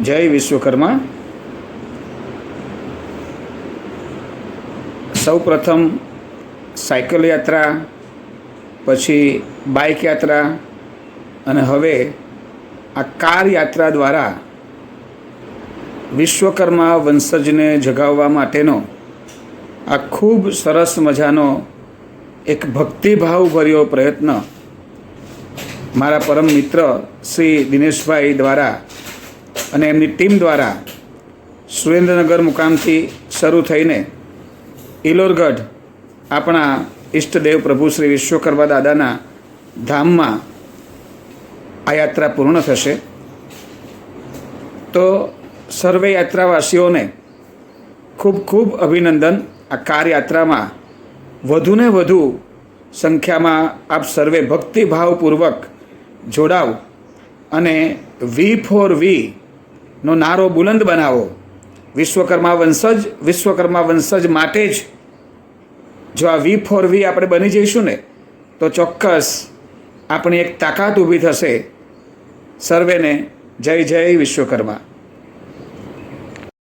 જય વિશ્વકર્મા. સૌ પ્રથમ સાયકલ યાત્રા, પછી બાઇક યાત્રા અને હવે આ કાર યાત્રા દ્વારા વિશ્વકર્મા વંશજને જગાવવા માટેનો આ ખૂબ સરસ મજાનો એક ભક્તિભાવભર્યો પ્રયત્ન મારા પરમ મિત્ર શ્રી દિનેશભાઈ દ્વારા અને એમની ટીમ દ્વારા સુરેન્દ્રનગર મુકામથી શરૂ થઈને ઇલોરગઢ આપણા ઈષ્ટદેવ પ્રભુ શ્રી વિશ્વકર્મા દાદાના ધામમાં આ યાત્રા પૂર્ણ થશે. તો સર્વે યાત્રાવાસીઓને ખૂબ ખૂબ અભિનંદન. આ કાર યાત્રામાં વધુને વધુ સંખ્યામાં આપ સર્વે ભક્તિભાવપૂર્વક જોડાવ અને વી ફોર વી નો નારો બુલંદ બનાવો. વિશ્વકર્મા વંશજ વિશ્વકર્મા વંશજ માટે જ. જો આ વી ફોર વી આપણે બની જઈશું ને, તો ચોક્કસ આપણી એક તાકાત ઊભી થશે. સર્વેને જય જય વિશ્વકર્મા.